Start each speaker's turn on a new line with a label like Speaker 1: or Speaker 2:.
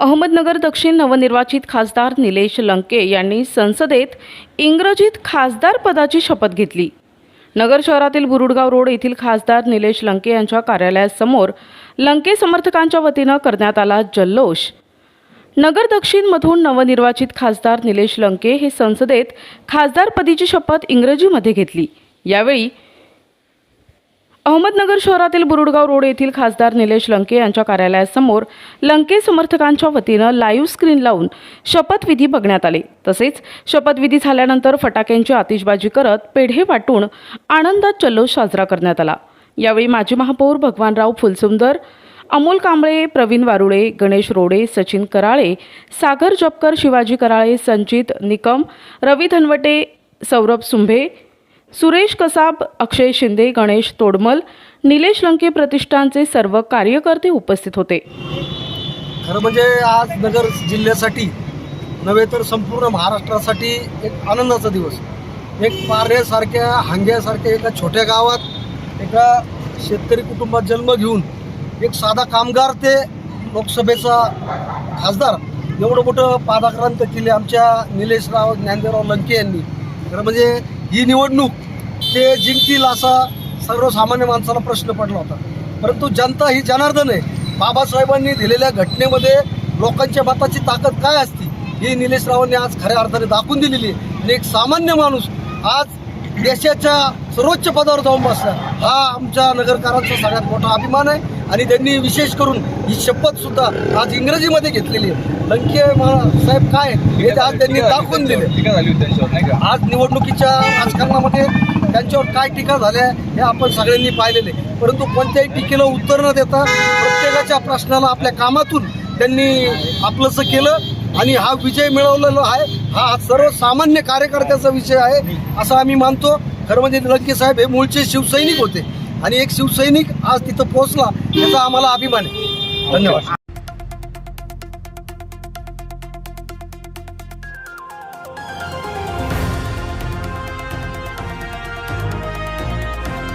Speaker 1: अहमदनगर दक्षिण नवनिर्वाचित खासदार निलेश लंके यांनी संसदेत इंग्रजीत खासदार पदाची शपथ घेतली. नगर शहरातील बुरुडगाव रोड येथील खासदार निलेश लंके यांच्या कार्यालयासमोर लंके समर्थकांच्या वतीनं करण्यात आला जल्लोष. नगर दक्षिणमधून नवनिर्वाचित खासदार निलेश लंके हे संसदेत खासदारपदीची शपथ इंग्रजीमध्ये घेतली. यावेळी अहमदनगर शहरातील बुरुडगाव रोड येथील खासदार निलेश लंके यांच्या कार्यालयासमोर लंके समर्थकांच्या वतीनं लाईव्ह स्क्रीन लावून शपथविधी बघण्यात आले. तसेच शपथविधी झाल्यानंतर फटाक्यांची आतिषबाजी करत पेढे वाटून आनंदात जल्लोष साजरा करण्यात आला. यावेळी माजी महापौर भगवानराव फुलसुंदर अमोल कांबळे प्रवीण वारुळे गणेश रोडे सचिन कराळे सागर जपकर शिवाजी कराळे संचित निकम रवी धनवटे सौरभ सुंभे सुरेश कसाब अक्षय शिंदे गणेश तोडमल निलेश लंके प्रतिष्ठानचे सर्व कार्यकर्ते उपस्थित होते.
Speaker 2: खरं म्हणजे आज नगर जिल्ह्यासाठी नव्हे तर संपूर्ण महाराष्ट्रासाठी एक आनंदाचा दिवस. एक पारेसारख्या हांग्यासारख्या एका छोट्या गावात एका शेतकरी कुटुंबात जन्म घेऊन एक साधा कामगार ते लोकसभेचा खासदार एवढं मोठं पादाक्रांत केले आमच्या निलेशराव ज्ञानदेवराव लंके यांनी. खरं म्हणजे ही निवडणूक ते जिंकतील असा सर्वसामान्य माणसाला प्रश्न पडला होता. परंतु जनता ही जनार्दन आहे. बाबासाहेबांनी दिलेल्या घटनेमध्ये लोकांच्या मताची ताकद काय असती ही निलेश रावांनी आज खऱ्या अर्थाने दाखवून दिलेली आणि एक सामान्य माणूस आज देशाच्या सर्वोच्च पदावर जाऊन बसला. हा आमच्या नगरकारांचा सगळ्यात मोठा अभिमान आहे. आणि त्यांनी विशेष करून ही शपथ सुद्धा आज इंग्रजीमध्ये घेतलेली आहे. लंके साहेब काय हे आज त्यांनी दाखवून दिले.
Speaker 3: टीका झाली होती त्यांच्यावर नाही का?
Speaker 2: आज निवडणुकीच्या राजकारणामध्ये त्यांच्यावर काय टीका झाल्या हे आपण सगळ्यांनी पाहिलेले परंतु कोणत्याही टीकेला उत्तर न देता प्रत्येकाच्या प्रश्नाला आपल्या कामातून त्यांनी आपलंसं केलं. आणि हा विजय मिळवलेला आहे. हा सर्वसामान्य कार्यकर्त्याचा विषय आहे असं आम्ही मानतो. खरं म्हणजे लंके साहेब हे मूळचे शिवसैनिक होते. आणि एक शिवसैनिक आज तिथं पोहोचला याचा आम्हाला अभिमान आहे. धन्यवाद.